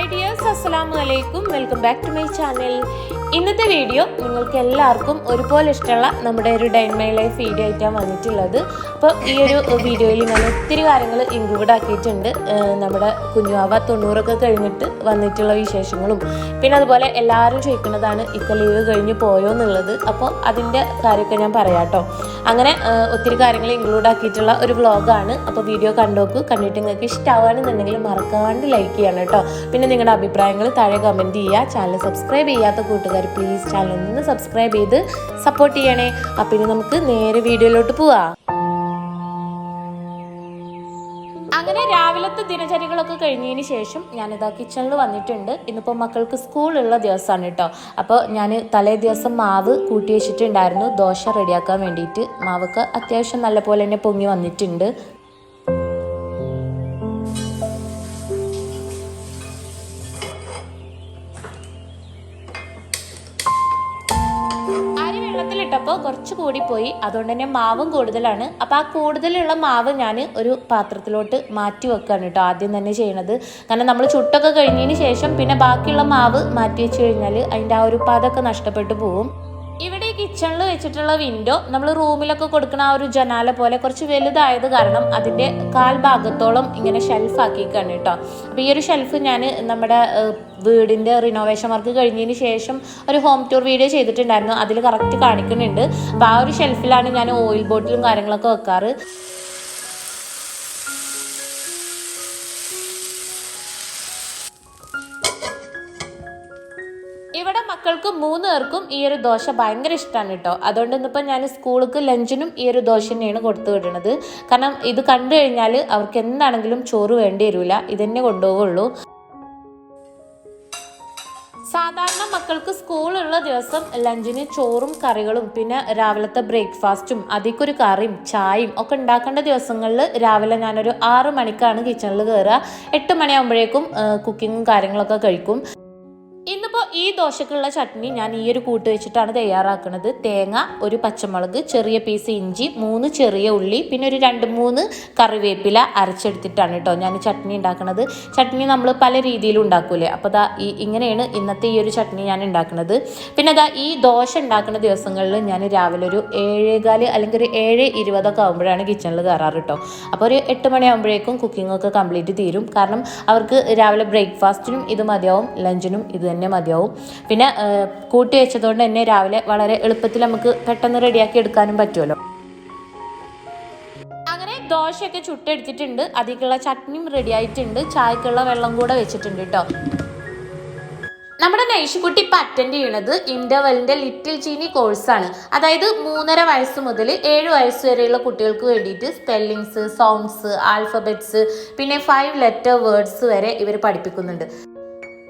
Hi dears അസ്സലാമു അലൈക്കും. Welcome back to my channel. ഇന്നത്തെ വീഡിയോ നിങ്ങൾക്ക് എല്ലാവർക്കും ഒരുപോലെ ഇഷ്ടമുള്ള നമ്മുടെ ഒരു ഡൈൻ മൈ ലൈഫ് വീഡിയോ ആയിട്ടാണ് വന്നിട്ടുള്ളത്. അപ്പോൾ ഈ ഒരു വീഡിയോയിൽ ഞാൻ ഒത്തിരി കാര്യങ്ങൾ ഇൻക്ലൂഡ് ആക്കിയിട്ടുണ്ട്. നമ്മുടെ കുഞ്ഞുവാവ തൊണ്ണൂറൊക്കെ കഴിഞ്ഞിട്ട് വന്നിട്ടുള്ള വിശേഷങ്ങളും. പിന്നെ അതുപോലെ എല്ലാവരും ചോദിക്കുന്നതാണ് ഇക്ക ലീവ് കഴിഞ്ഞ് പോയോ എന്നുള്ളത്. അപ്പോൾ അതിന്റെ കാര്യമൊക്കെ ഞാൻ പറയാം കേട്ടോ. അങ്ങനെ ഒത്തിരി കാര്യങ്ങൾ ഇൻക്ലൂഡ് ആക്കിയിട്ടുള്ള ഒരു വ്ളോഗാണ് അപ്പോൾ വീഡിയോ കണ്ടോക്ക്. കണ്ടിട്ട് നിങ്ങൾക്ക് ഇഷ്ടമാവുകയാണെന്നുണ്ടെങ്കിൽ മറക്കാണ്ട് ലൈക്ക് ചെയ്യണം കേട്ടോ. പിന്നെ നിങ്ങളുടെ അഭിപ്രായങ്ങൾ താഴെ കമന്റ് ചെയ്യുക. ചാനൽ സബ്സ്ക്രൈബ് ചെയ്യാത്ത കൂട്ടുകാർ പ്ലീസ് ചാനൽ ഒന്ന് സബ്സ്ക്രൈബ് ചെയ്ത് സപ്പോർട്ട് ചെയ്യണേ. അപ്പം ഇനി നമുക്ക് നേരെ വീഡിയോയിലോട്ട് പോവാം. അങ്ങനെ രാവിലത്തെ ദിനചര്യകളൊക്കെ കഴിഞ്ഞതിന് ശേഷം ഞാനിതാ കിച്ചണിൽ വന്നിട്ടുണ്ട്. ഇന്നിപ്പോൾ മക്കൾക്ക് സ്കൂളുള്ള ദിവസമാണ് കേട്ടോ അപ്പോൾ ഞാൻ തലേ ദിവസം മാവ് കൂട്ടി വെച്ചിട്ടുണ്ടായിരുന്നു. ദോശ റെഡിയാക്കാൻ വേണ്ടിയിട്ട്. മാവൊക്കെ അത്യാവശ്യം നല്ല പോലെ തന്നെ പൊങ്ങി വന്നിട്ടുണ്ട്. വെള്ളത്തിലിട്ടപ്പോൾ കുറച്ച് കൂടിപ്പോയി. അതുകൊണ്ട് തന്നെ മാവും കൂടുതലാണ്. അപ്പോൾ ആ കൂടുതലുള്ള മാവ് ഞാൻ ഒരു പാത്രത്തിലോട്ട് മാറ്റി വെക്കുകയാണ് കേട്ടോ ആദ്യം തന്നെ ചെയ്യണത്. കാരണം നമ്മൾ ചുട്ടൊക്കെ കഴിഞ്ഞതിന് ശേഷം പിന്നെ ബാക്കിയുള്ള മാവ് മാറ്റി വെച്ച് കഴിഞ്ഞാൽ അതിന്റെ ആ ഒരു പതൊക്കെ നഷ്ടപ്പെട്ടു ഈ കിച്ചണിൽ വെച്ചിട്ടുള്ള വിൻഡോ നമ്മൾ റൂമിലൊക്കെ കൊടുക്കുന്ന ആ ഒരു ജനാല പോലെ കുറച്ച് വലുതായത് കാരണം അതിന്റെ കാൽ ഭാഗത്തോളം ഇങ്ങനെ ഷെൽഫാക്കിക്കാണ് കേട്ടോ. അപ്പോൾ ഈ ഒരു ഷെൽഫ് ഞാൻ നമ്മുടെ വീടിന്റെ റിനോവേഷൻ വർക്ക് കഴിഞ്ഞതിന് ശേഷം ഒരു ഹോം ടൂർ വീഡിയോ ചെയ്തിട്ടുണ്ടായിരുന്നു. അതിൽ കറക്റ്റ് കാണിക്കുന്നുണ്ട്. അപ്പോൾ ആ ഒരു ഷെൽഫിലാണ് ഞാൻ ഓയിൽ ബോട്ടിലും കാര്യങ്ങളൊക്കെ വെക്കാറ്. പേർക്കും ഈ ഒരു ദോശ ഭയങ്കര ഇഷ്ടമാണ് കേട്ടോ. അതുകൊണ്ട് ഇന്നിപ്പോൾ ഞാൻ സ്കൂൾക്ക് ലഞ്ചിനും ഈ ഒരു ദോശ തന്നെയാണ് കൊടുത്തു വിടുന്നത് കാരണം ഇത് കണ്ടു കഴിഞ്ഞാൽ അവർക്ക് എന്താണെങ്കിലും ചോറ് വേണ്ടി വരില്ല ഇതന്നെ കൊണ്ടുപോകുള്ളൂ സാധാരണ മക്കൾക്ക് സ്കൂളുള്ള ദിവസം ലഞ്ചിന് ചോറും കറികളും പിന്നെ രാവിലത്തെ ബ്രേക്ക്ഫാസ്റ്റും അതിക്കൊരു കറിയും ചായയും ഒക്കെ ഉണ്ടാക്കേണ്ട ദിവസങ്ങളിൽ രാവിലെ ഞാനൊരു ആറ് മണിക്കാണ് കിച്ചണിൽ കയറുക എട്ട് മണിയാകുമ്പോഴേക്കും കുക്കിങ്ങും കാര്യങ്ങളൊക്കെ കഴിക്കും. ദോശക്കുള്ള ചട്നി ഞാൻ ഈ ഒരു കൂട്ട് വെച്ചിട്ടാണ് തയ്യാറാക്കുന്നത്. തേങ്ങ ഒരു പച്ചമുളക് ചെറിയ പീസ് ഇഞ്ചി മൂന്ന് ചെറിയ ഉള്ളി പിന്നെ ഒരു രണ്ട് മൂന്ന് കറിവേപ്പില അരച്ചെടുത്തിട്ടാണ് കേട്ടോ ഞാൻ ചട്നി ഉണ്ടാക്കുന്നത്. ചട്നി നമ്മൾ പല രീതിയിൽ ഉണ്ടാക്കൂലേ? അപ്പോൾ ദാ ഈ ഇങ്ങനെയാണ് ഇന്നത്തെ ഈ ഒരു ചട്നി ഞാൻ ഉണ്ടാക്കുന്നത്. പിന്നെ ദാ ഈ ദോശ ഉണ്ടാക്കുന്ന ദിവസങ്ങളിൽ ഞാൻ രാവിലെ ഒരു ഏഴേകാൽ അല്ലെങ്കിൽ ഒരു ഏഴ് ഇരുപതൊക്കെ ആകുമ്പോഴാണ് കിച്ചണിൽ കയറാറ് കേട്ടോ. അപ്പോൾ ഒരു എട്ട് മണിയാകുമ്പോഴേക്കും കുക്കിംഗ് ഒക്കെ കംപ്ലീറ്റ് തീരും കാരണം അവർക്ക് രാവിലെ ബ്രേക്ക്ഫാസ്റ്റിനും ഇത് മതിയാവും ലഞ്ചിനും ഇത് തന്നെ മതിയാവും. പിന്നെ കൂട്ടി വെച്ചതുകൊണ്ട് തന്നെ രാവിലെ വളരെ എളുപ്പത്തിൽ നമുക്ക് പെട്ടെന്ന് റെഡിയാക്കി എടുക്കാനും പറ്റുമല്ലോ. അങ്ങനെ ദോശയൊക്കെ ചുട്ടെടുത്തിട്ടുണ്ട്. അതിലേക്കുള്ള ചട്നിയും റെഡി ആയിട്ടുണ്ട്. ചായക്കുള്ള വെള്ളം കൂടെ വെച്ചിട്ടുണ്ട് കേട്ടോ നമ്മുടെ നൈഷിക്കുട്ടി ഇപ്പം അറ്റൻഡ് ചെയ്യണത് ഇന്റർവെലിന്റെ ലിറ്റിൽ ചീനി കോഴ്സാണ് അതായത് മൂന്നര വയസ്സ് മുതൽ ഏഴ് വയസ്സ് വരെയുള്ള കുട്ടികൾക്ക് വേണ്ടിയിട്ട് സ്പെല്ലിങ്സ് സൗണ്ട്സ് ആൽഫബറ്റ്സ് പിന്നെ ഫൈവ് ലെറ്റർ വേർഡ്സ് വരെ ഇവർ പഠിപ്പിക്കുന്നുണ്ട്.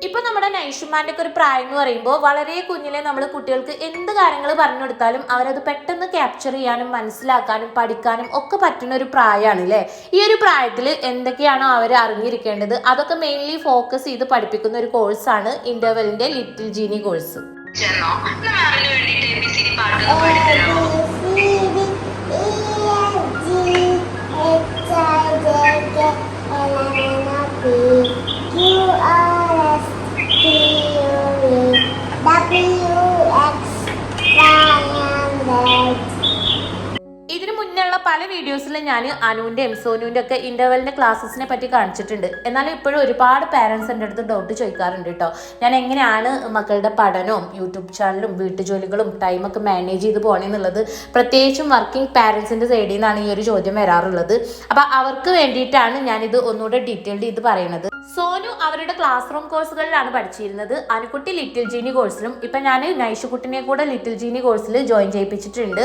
ഇപ്പൊ നമ്മുടെ നൈഷുമാന്റെ ഒക്കെ ഒരു പ്രായം എന്ന് പറയുമ്പോൾ വളരെ കുഞ്ഞിലെ നമ്മൾ കുട്ടികൾക്ക് എന്ത് കാര്യങ്ങൾ പറഞ്ഞു കൊടുത്താലും അവരത് പെട്ടെന്ന് ക്യാപ്ചർ ചെയ്യാനും മനസ്സിലാക്കാനും പഠിക്കാനും ഒക്കെ പറ്റുന്ന ഒരു പ്രായമാണ് അല്ലേ ഈ ഒരു പ്രായത്തിൽ എന്തൊക്കെയാണോ അവർ അറിഞ്ഞിരിക്കേണ്ടത് അതൊക്കെ മെയിൻലി ഫോക്കസ് ചെയ്ത് പഠിപ്പിക്കുന്ന ഒരു കോഴ്സാണ് ഇന്റർവെലിന്റെ ലിറ്റിൽ ജീനി കോഴ്സ് ചെന്നോ എന്നാ പല വീഡിയോസിലും ഞാൻ അനുവിന്റെയും സോനുവിന്റെ ഒക്കെ ഇന്റർവെലിന്റെ ക്ലാസ്സസിനെ പറ്റി കാണിച്ചിട്ടുണ്ട്. എന്നാലും ഇപ്പോഴും ഒരുപാട് പേരൻസ് എന്റെ അടുത്ത് ഡൗട്ട് ചോദിക്കാറുണ്ട് കേട്ടോ ഞാൻ എങ്ങനെയാണ് മക്കളുടെ പഠനവും യൂട്യൂബ് ചാനലും വീട്ടുജോലികളും ടൈമൊക്കെ മാനേജ് ചെയ്ത് പോകണമെന്നുള്ളത് പ്രത്യേകിച്ചും വർക്കിംഗ് പാരൻസിന്റെ സൈഡിൽ നിന്നാണ് ഈ ഒരു ചോദ്യം വരാറുള്ളത്. അപ്പോൾ അവർക്ക് വേണ്ടിയിട്ടാണ് ഞാനിത് ഒന്നുകൂടെ ഡീറ്റെയിൽഡ് ചെയ്ത് പറയുന്നത്. സോനു അവരുടെ ക്ലാസ് റൂം കോഴ്സുകളിലാണ് പഠിച്ചിരുന്നത്. അനുക്കുട്ടി ലിറ്റിൽ ജീനി കോഴ്സിലും ഇപ്പം ഞാൻ നൈഷുക്കുട്ടിനെ കൂടെ ലിറ്റിൽ ജീനി കോഴ്സിൽ ജോയിൻ ചെയ്യിപ്പിച്ചിട്ടുണ്ട്.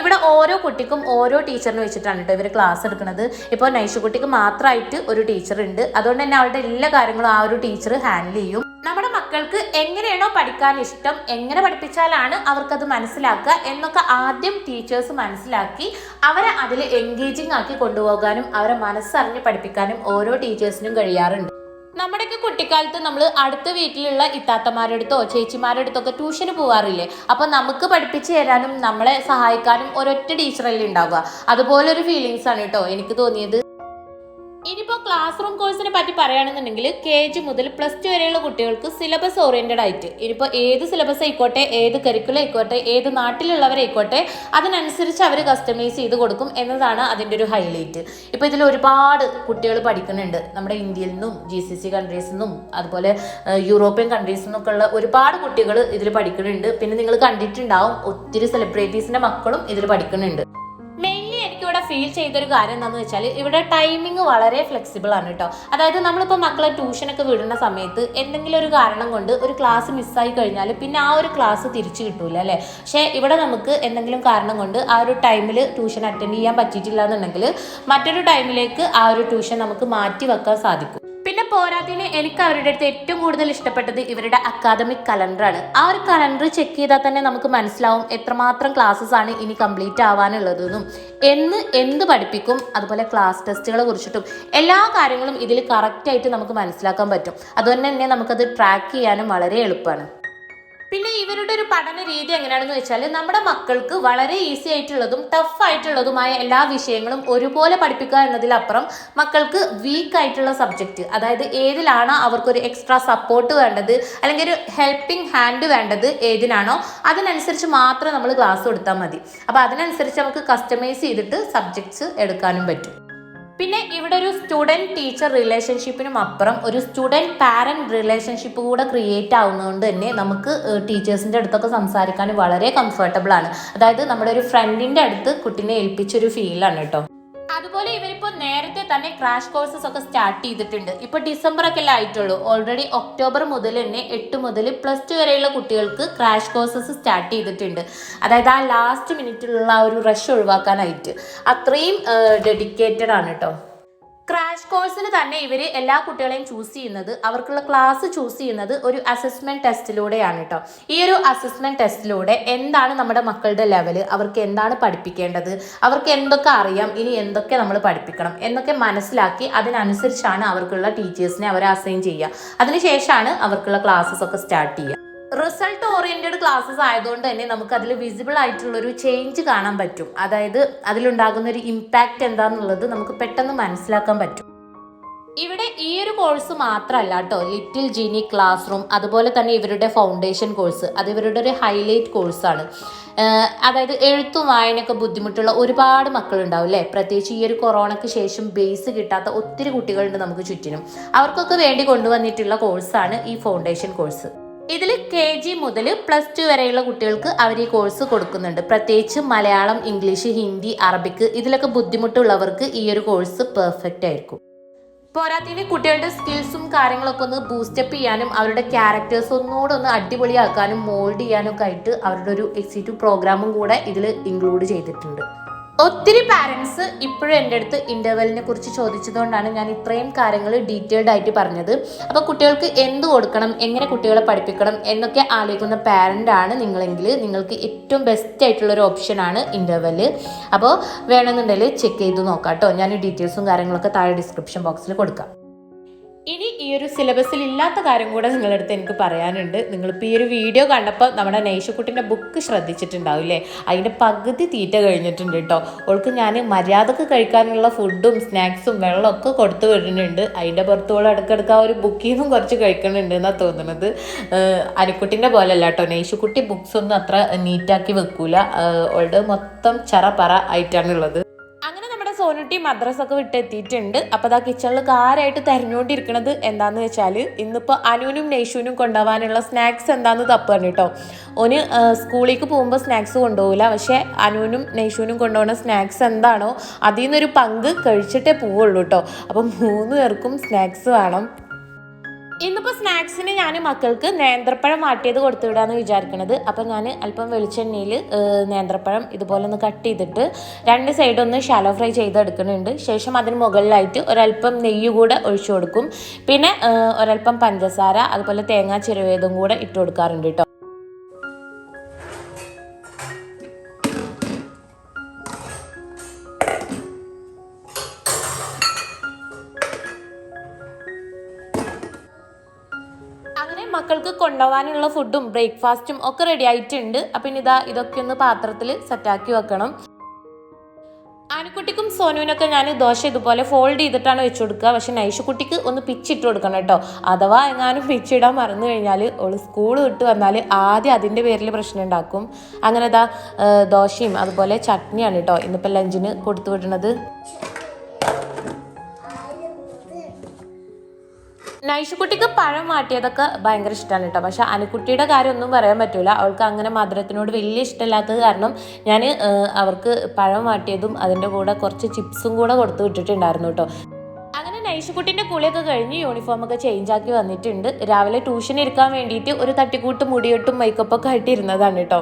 ഇവിടെ ഓരോ കുട്ടിക്കും ഓരോ ടീച്ചറിനെ വെച്ചിട്ടാണ് കേട്ടോ ഇവർ ക്ലാസ് എടുക്കുന്നത് ഇപ്പോൾ നൈഷുകുട്ടിക്ക് മാത്രമായിട്ട് ഒരു ടീച്ചർ ഉണ്ട്. അതുകൊണ്ട് തന്നെ അവരുടെ എല്ലാ കാര്യങ്ങളും ആ ഒരു ടീച്ചർ ഹാൻഡിൽ ചെയ്യും. നമ്മുടെ മക്കൾക്ക് എങ്ങനെയാണോ പഠിക്കാൻ ഇഷ്ടം എങ്ങനെ പഠിപ്പിച്ചാലാണ് അവർക്കത് മനസ്സിലാക്കുക എന്നൊക്കെ ആദ്യം ടീച്ചേഴ്സ് മനസ്സിലാക്കി അവരെ അതിൽ എൻഗേജിങ് ആക്കി കൊണ്ടുപോകാനും അവരെ മനസ്സറിഞ്ഞ് പഠിപ്പിക്കാനും ഓരോ ടീച്ചേഴ്സിനും കഴിയാറുണ്ട്. നമ്മുടെയൊക്കെ കുട്ടിക്കാലത്ത് നമ്മൾ അടുത്ത വീട്ടിലുള്ള ഇത്താത്തമാരുടെ അടുത്തോ ചേച്ചിമാരുടെ അടുത്തൊക്കെ ട്യൂഷന് പോകാറില്ലേ അപ്പൊ നമുക്ക് പഠിപ്പിച്ചു തരാനും നമ്മളെ സഹായിക്കാനും ഒരൊറ്റ ടീച്ചറല്ലേ ഉണ്ടാവുക. അതുപോലൊരു ഫീലിങ്സ് ആണ് കേട്ടോ എനിക്ക് തോന്നിയത്. ഇനിയിപ്പോൾ ക്ലാസ് റൂം കോഴ്സിനെ പറ്റി പറയുകയാണെന്നുണ്ടെങ്കിൽ കെ ജി മുതൽ പ്ലസ് ടു വരെയുള്ള കുട്ടികൾക്ക് സിലബസ് ഓറിയന്റഡ് ആയിട്ട്. ഇനിയിപ്പോൾ ഏത് സിലബസ് ആയിക്കോട്ടെ ഏത് കരിക്കുലം ആയിക്കോട്ടെ ഏത് നാട്ടിലുള്ളവരായിക്കോട്ടെ അതിനനുസരിച്ച് അവർ കസ്റ്റമൈസ് ചെയ്ത് കൊടുക്കും എന്നതാണ് അതിന്റെ ഒരു ഹൈലൈറ്റ് ഇപ്പോൾ ഇതിൽ ഒരുപാട് കുട്ടികൾ പഠിക്കുന്നുണ്ട്. നമ്മുടെ ഇന്ത്യയിൽ നിന്നും ജി സി സി കൺട്രീസിൽ നിന്നും അതുപോലെ യൂറോപ്യൻ കൺട്രീസിൽ നിന്നൊക്കെ ഉള്ള ഒരുപാട് കുട്ടികൾ ഇതിൽ പഠിക്കുന്നുണ്ട്. പിന്നെ നിങ്ങൾ കണ്ടിട്ടുണ്ടാവും ഒത്തിരി സെലിബ്രിറ്റീസിന്റെ മക്കളും ഇതിൽ പഠിക്കുന്നുണ്ട്. എനിക്കിവിടെ ഫീൽ ചെയ്തൊരു കാര്യം എന്താണെന്ന് വെച്ചാൽ ഇവിടെ ടൈമിങ് വളരെ ഫ്ലെക്സിബിൾ ആണ് കേട്ടോ അതായത് നമ്മളിപ്പോൾ മക്കളെ ട്യൂഷനൊക്കെ വിടുന്ന സമയത്ത് എന്തെങ്കിലും ഒരു കാരണം കൊണ്ട് ഒരു ക്ലാസ് മിസ്സായി കഴിഞ്ഞാൽ പിന്നെ ആ ഒരു ക്ലാസ് തിരിച്ചു കിട്ടൂല അല്ലേ? പക്ഷേ ഇവിടെ നമുക്ക് എന്തെങ്കിലും കാരണം കൊണ്ട് ആ ഒരു ടൈമിൽ ട്യൂഷൻ അറ്റൻഡ് ചെയ്യാൻ പറ്റിയിട്ടില്ല എന്നുണ്ടെങ്കിൽ മറ്റൊരു ടൈമിലേക്ക് ആ ഒരു ട്യൂഷൻ നമുക്ക് മാറ്റി വെക്കാൻ സാധിക്കും. പിന്നെ പോരാത്തിന് എനിക്ക് അവരുടെ അടുത്ത് ഏറ്റവും കൂടുതൽ ഇഷ്ടപ്പെട്ടത് ഇവരുടെ അക്കാദമിക് കലണ്ടറാണ് ആ ഒരു കലണ്ടർ ചെക്ക് ചെയ്താൽ തന്നെ നമുക്ക് മനസ്സിലാവും എത്രമാത്രം ക്ലാസ്സസ് ആണ് ഇനി കംപ്ലീറ്റ് ആവാനുള്ളതെന്നും എന്ന് എന്ത് പഠിപ്പിക്കും അതുപോലെ ക്ലാസ് ടെസ്റ്റുകളെ കുറിച്ചിട്ടും എല്ലാ കാര്യങ്ങളും ഇതിൽ കറക്റ്റായിട്ട് നമുക്ക് മനസ്സിലാക്കാൻ പറ്റും. അതുകൊണ്ട് തന്നെ നമുക്കത് ട്രാക്ക് ചെയ്യാനും വളരെ എളുപ്പമാണ്. പിന്നെ ഇവരുടെ ഒരു പഠന രീതി എങ്ങനെയാണെന്ന് വെച്ചാൽ നമ്മുടെ മക്കൾക്ക് വളരെ ഈസി ആയിട്ടുള്ളതും ടഫ് ആയിട്ടുള്ളതുമായ എല്ലാ വിഷയങ്ങളും ഒരുപോലെ പഠിപ്പിക്കുക എന്നതിലപ്പുറം മക്കൾക്ക് വീക്ക് ആയിട്ടുള്ള സബ്ജക്റ്റ് അതായത് ഏതിലാണ് അവർക്കൊരു എക്സ്ട്രാ സപ്പോർട്ട് വേണ്ടത് അല്ലെങ്കിൽ ഒരു ഹെൽപ്പിംഗ് ഹാൻഡ് വേണ്ടത് ഏതിനാണോ അതിനനുസരിച്ച് മാത്രം നമ്മൾ ക്ലാസ് കൊടുത്താൽ മതി. അപ്പോൾ അതിനനുസരിച്ച് നമുക്ക് കസ്റ്റമൈസ് ചെയ്തിട്ട് സബ്ജക്ട്സ് എടുക്കാനും പറ്റും. പിന്നെ ഇവിടെ ഒരു സ്റ്റുഡന്റ് ടീച്ചർ റിലേഷൻഷിപ്പിനും അപ്പുറം ഒരു സ്റ്റുഡന്റ് പാരന്റ് റിലേഷൻഷിപ്പ് കൂടെ ക്രിയേറ്റ് ആവുന്നതുകൊണ്ട് തന്നെ നമുക്ക് ടീച്ചേഴ്സിന്റെ അടുത്തൊക്കെ സംസാരിക്കാൻ വളരെ കംഫർട്ടബിൾ ആണ്. അതായത് നമ്മുടെ ഒരു ഫ്രണ്ടിന്റെ അടുത്ത് കുട്ടീനെ ഏൽപ്പിച്ചൊരു ഫീലാണ് കേട്ടോ. അതുപോലെ ഇവരിപ്പോൾ നേരത്തെ തന്നെ ക്രാഷ് കോഴ്സസ് ഒക്കെ സ്റ്റാർട്ട് ചെയ്തിട്ടുണ്ട്. ഇപ്പോൾ ഡിസംബർ ഒക്കെ ആയിട്ടുള്ളൂ. ഓൾറെഡി ഒക്ടോബർ മുതൽ തന്നെ എട്ട് മുതൽ പ്ലസ് ടു വരെയുള്ള കുട്ടികൾക്ക് ക്രാഷ് കോഴ്സസ് സ്റ്റാർട്ട് ചെയ്തിട്ടുണ്ട്. അതായത് ആ ലാസ്റ്റ് മിനിറ്റിലുള്ള ആ ഒരു റഷ് ഒഴിവാക്കാനായിട്ട്. അത്രയും ഡെഡിക്കേറ്റഡ് ആണ് കേട്ടോ ക്രാഷ് കോഴ്സിന് തന്നെ ഇവർ എല്ലാ കുട്ടികളെയും ചൂസ് ചെയ്യുന്നത് അവർക്കുള്ള ക്ലാസ് ചൂസ് ചെയ്യുന്നത് ഒരു അസസ്മെന്റ് ടെസ്റ്റിലൂടെയാണ് കേട്ടോ ഈ ഒരു അസസ്മെന്റ് ടെസ്റ്റിലൂടെ എന്താണ് നമ്മുടെ മക്കളുടെ ലെവൽ അവർക്ക് എന്താണ് പഠിപ്പിക്കേണ്ടത് അവർക്ക് എന്തൊക്കെ അറിയാം ഇനി എന്തൊക്കെ നമ്മൾ പഠിപ്പിക്കണം എന്നൊക്കെ മനസ്സിലാക്കി അതിനനുസരിച്ചാണ് അവർക്കുള്ള ടീച്ചേഴ്സിനെ അവരെ അസൈൻ ചെയ്യുക. അതിനുശേഷമാണ് അവർക്കുള്ള ക്ലാസ്സസ് ഒക്കെ സ്റ്റാർട്ട് ചെയ്യുക. റിസൾട്ട് ഓറിയന്റഡ് ക്ലാസ്സസ് ആയതുകൊണ്ട് തന്നെ നമുക്ക് അതിൽ വിസിബിൾ ആയിട്ടുള്ള ഒരു ചേഞ്ച് കാണാൻ പറ്റും. അതായത് അതിലുണ്ടാകുന്ന ഒരു ഇമ്പാക്റ്റ് എന്താണെന്നുള്ളത് നമുക്ക് പെട്ടെന്ന് മനസ്സിലാക്കാൻ പറ്റും. ഇവിടെ ഈ ഒരു കോഴ്സ് മാത്രമല്ല കേട്ടോ ലിറ്റിൽ ജീനി ക്ലാസ് റൂം അതുപോലെ തന്നെ ഇവരുടെ ഫൗണ്ടേഷൻ കോഴ്സ് അത് ഇവരുടെ ഒരു ഹൈലൈറ്റ് കോഴ്സാണ് അതായത് എഴുത്തും വായനയൊക്കെ ബുദ്ധിമുട്ടുള്ള ഒരുപാട് മക്കളുണ്ടാവും അല്ലേ പ്രത്യേകിച്ച് ഈ ഒരു കൊറോണയ്ക്ക് ശേഷം ബേസ് കിട്ടാത്ത ഒത്തിരി കുട്ടികളുണ്ട് നമുക്ക് ചുറ്റിനും. അവർക്കൊക്കെ വേണ്ടി കൊണ്ടുവന്നിട്ടുള്ള കോഴ്സാണ് ഈ ഫൗണ്ടേഷൻ കോഴ്സ് ഇതിൽ കെ ജി മുതൽ പ്ലസ് ടു വരെയുള്ള കുട്ടികൾക്ക് അവർ ഈ കോഴ്സ് കൊടുക്കുന്നുണ്ട്. പ്രത്യേകിച്ച് മലയാളം ഇംഗ്ലീഷ് ഹിന്ദി അറബിക്ക് ഇതിലൊക്കെ ബുദ്ധിമുട്ടുള്ളവർക്ക് ഈ ഒരു കോഴ്സ് പെർഫെക്റ്റ് ആയിരിക്കും. പോരാത്തിന് കുട്ടികളുടെ സ്കിൽസും കാര്യങ്ങളൊക്കെ ഒന്ന് ബൂസ്റ്റപ്പ് ചെയ്യാനും അവരുടെ ക്യാരക്ടേഴ്സ് ഒന്നുകൂടെ ഒന്ന് അടിപൊളിയാക്കാനും മോൾഡ് ചെയ്യാനും ഒക്കെ ആയിട്ട് അവരുടെ ഒരു എക്സിക്യൂട്ടീവ് പ്രോഗ്രാമും കൂടെ ഇതിൽ ഇൻക്ലൂഡ് ചെയ്തിട്ടുണ്ട്. ഒത്തിരി പാരൻസ് ഇപ്പോഴും എന്റെ അടുത്ത് ഇന്റർവെലിനെ കുറിച്ച് ചോദിച്ചതുകൊണ്ടാണ് ഞാൻ ഇത്രയും കാര്യങ്ങൾ ഡീറ്റെയിൽഡ് ആയിട്ട് പറഞ്ഞത്. അപ്പോൾ കുട്ടികൾക്ക് എന്ത് കൊടുക്കണം എങ്ങനെ കുട്ടികളെ പഠിപ്പിക്കണം എന്നൊക്കെ ആലോചിക്കുന്ന പാരന്റ് ആണ് നിങ്ങളെങ്കിൽ നിങ്ങൾക്ക് ഏറ്റവും ബെസ്റ്റ് ആയിട്ടുള്ള ഒരു ഓപ്ഷനാണ് ഇന്റർവെൽ അപ്പോൾ വേണമെന്നുണ്ടെങ്കിൽ ചെക്ക് ചെയ്ത് നോക്കാം കേട്ടോ. ഞാൻ ഡീറ്റെയിൽസും കാര്യങ്ങളൊക്കെ താഴെ ഡിസ്ക്രിപ്ഷൻ ബോക്സിൽ കൊടുക്കാം. ഇനി ഈ ഒരു സിലബസിൽ ഇല്ലാത്ത കാര്യം കൂടെ നിങ്ങളുടെ അടുത്ത് എനിക്ക് പറയാനുണ്ട്. നിങ്ങളിപ്പോൾ ഈ ഒരു വീഡിയോ കണ്ടപ്പോൾ നമ്മുടെ നെയ്ഷക്കുട്ടിന്റെ ബുക്ക് ശ്രദ്ധിച്ചിട്ടുണ്ടാവില്ലേ? അതിന്റെ പകുതി തീറ്റ കഴിഞ്ഞിട്ടുണ്ട് കേട്ടോ ഓൾക്ക് ഞാൻ മര്യാദയ്ക്ക് കഴിക്കാനുള്ള ഫുഡും സ്നാക്സും വെള്ളമൊക്കെ കൊടുത്തു വിടുന്നുണ്ട്. അതിന്റെ പുറത്തോളം ഇടയ്ക്കിടയ്ക്ക് ആ ഒരു ബുക്കിൽ നിന്നും കുറച്ച് കഴിക്കുന്നുണ്ട് എന്നാണ് തോന്നുന്നത്. അനുക്കുട്ടിന്റെ പോലെയല്ല കേട്ടോ നൈഷുക്കുട്ടി ബുക്സ് ഒന്നും അത്ര നീറ്റാക്കി വെക്കൂല. അവളുടെ മൊത്തം ചറ പറ ആയിട്ടാണുള്ളത് സോനുട്ടി മദ്രസൊക്കെ വിട്ട് എത്തിയിട്ടുണ്ട് അപ്പോൾ അതാ കിച്ചണിൽ കാരായിട്ട് തിരഞ്ഞുകൊണ്ടിരിക്കുന്നത് എന്താന്ന് വെച്ചാൽ ഇന്നിപ്പോൾ അനുവിനും നെയ്ഷുവിനും കൊണ്ടുപോകാനുള്ള സ്നാക്സ് എന്താന്ന് തപ്പാണ് കേട്ടോ ഓന് സ്കൂളിലേക്ക് പോകുമ്പോൾ സ്നാക്സ് കൊണ്ടുപോകില്ല പക്ഷേ അനുവിനും നെയ്ഷുവിനും കൊണ്ടുപോകുന്ന സ്നാക്സ് എന്താണോ അതിൽ നിന്നൊരു പങ്ക് കഴിച്ചിട്ടേ പോവുള്ളൂ കേട്ടോ അപ്പം മൂന്ന് പേർക്കും സ്നാക്സ് വേണം. ഇന്നിപ്പോൾ സ്നാക്സിന് ഞാൻ മക്കൾക്ക് നേന്ത്രപ്പഴം വാട്ടിയത് കൊടുത്തു വിടാന്ന് വിചാരിക്കണത്. അപ്പം ഞാൻ അല്പം വെളിച്ചെണ്ണയിൽ നേന്ത്രപ്പഴം ഇതുപോലെ ഒന്ന് കട്ട് ചെയ്തിട്ട് രണ്ട് സൈഡ് ഒന്ന് ഷാലോ ഫ്രൈ ചെയ്തെടുക്കുന്നുണ്ട് ശേഷം അതിന് മുകളിലായിട്ട് ഒരല്പം നെയ്യ് കൂടെ ഒഴിച്ചു കൊടുക്കും. പിന്നെ ഒരല്പം പഞ്ചസാര അതുപോലെ തേങ്ങാ ചിരവേതും കൂടെ ഇട്ട് കൊടുക്കാറുണ്ട് കേട്ടോ മക്കൾക്ക് കൊണ്ടുപോകാനുള്ള ഫുഡും ബ്രേക്ക്ഫാസ്റ്റും ഒക്കെ റെഡി ആയിട്ടുണ്ട്. അപ്പം ഇതാ ഇതൊക്കെ ഒന്ന് പാത്രത്തിൽ സെറ്റാക്കി വെക്കണം. ആനക്കുട്ടിക്കും സോനുവിനൊക്കെ ഞാൻ ദോശ ഇതുപോലെ ഫോൾഡ് ചെയ്തിട്ടാണ് വെച്ചു കൊടുക്കുക. പക്ഷെ നൈഷുക്കുട്ടിക്ക് ഒന്ന് പിച്ചിട്ട് കൊടുക്കണം കേട്ടോ. അഥവാ എങ്ങാനും പിച്ചിടാൻ മറന്നു കഴിഞ്ഞാൽ ഓൾ സ്കൂൾ വിട്ട് വന്നാൽ ആദ്യം അതിന്റെ പേരിൽ പ്രശ്നം ഉണ്ടാക്കും. അങ്ങനെ ദാ ദോശയും അതുപോലെ ചട്നിയാണ് കേട്ടോ ഇന്നിപ്പോൾ ലഞ്ചിന് കൊടുത്തു വിടുന്നത്. നൈഷുക്കുട്ടിക്ക് പഴം മാറ്റിയതൊക്കെ ഭയങ്കര ഇഷ്ടമാണ് കേട്ടോ. പക്ഷെ അനുക്കുട്ടിയുടെ കാര്യം ഒന്നും പറയാൻ പറ്റില്ല അവൾക്ക് അങ്ങനെ മധുരത്തിനോട് വലിയ ഇഷ്ടമില്ലാത്തത് കാരണം ഞാൻ അവർക്ക് പഴം മാറ്റിയതും അതിന്റെ കൂടെ കുറച്ച് ചിപ്സും കൂടെ കൊടുത്തു വിട്ടിട്ടുണ്ടായിരുന്നു കേട്ടോ. അങ്ങനെ നൈഷുക്കുട്ടിന്റെ കുളിയൊക്കെ കഴിഞ്ഞ് യൂണിഫോം ഒക്കെ ചേഞ്ച് ആക്കി വന്നിട്ടുണ്ട്. രാവിലെ ട്യൂഷൻ എടുക്കാൻ വേണ്ടിയിട്ട് ഒരു തട്ടിക്കൂട്ട് മുടിയൊട്ടും മേക്കപ്പൊക്കെ ആയിട്ട് ഇരുന്നതാണ് കേട്ടോ.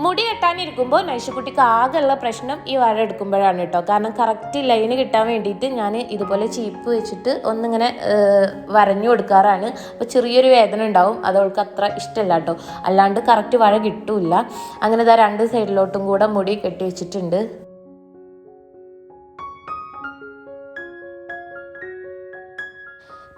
മുടി കെട്ടാനിരിക്കുമ്പോൾ നൈഷുക്കുട്ടിക്ക് ആകെയുള്ള പ്രശ്നം ഈ വര എടുക്കുമ്പോഴാണ് കേട്ടോ. കാരണം കറക്റ്റ് ലൈൻ കിട്ടാൻ വേണ്ടിയിട്ട് ഞാൻ ഇതുപോലെ ചീപ്പ് വെച്ചിട്ട് ഒന്നിങ്ങനെ വരഞ്ഞു കൊടുക്കാറാണ്. അപ്പോൾ ചെറിയൊരു വേദന ഉണ്ടാവും. അത് അവൾക്ക് അത്ര ഇഷ്ടമല്ല കേട്ടോ. അല്ലാണ്ട് കറക്റ്റ് വഴ കിട്ടൂല അങ്ങനെ ഇതാ രണ്ട് സൈഡിലോട്ടും കൂടെ മുടി കെട്ടി വെച്ചിട്ടുണ്ട്.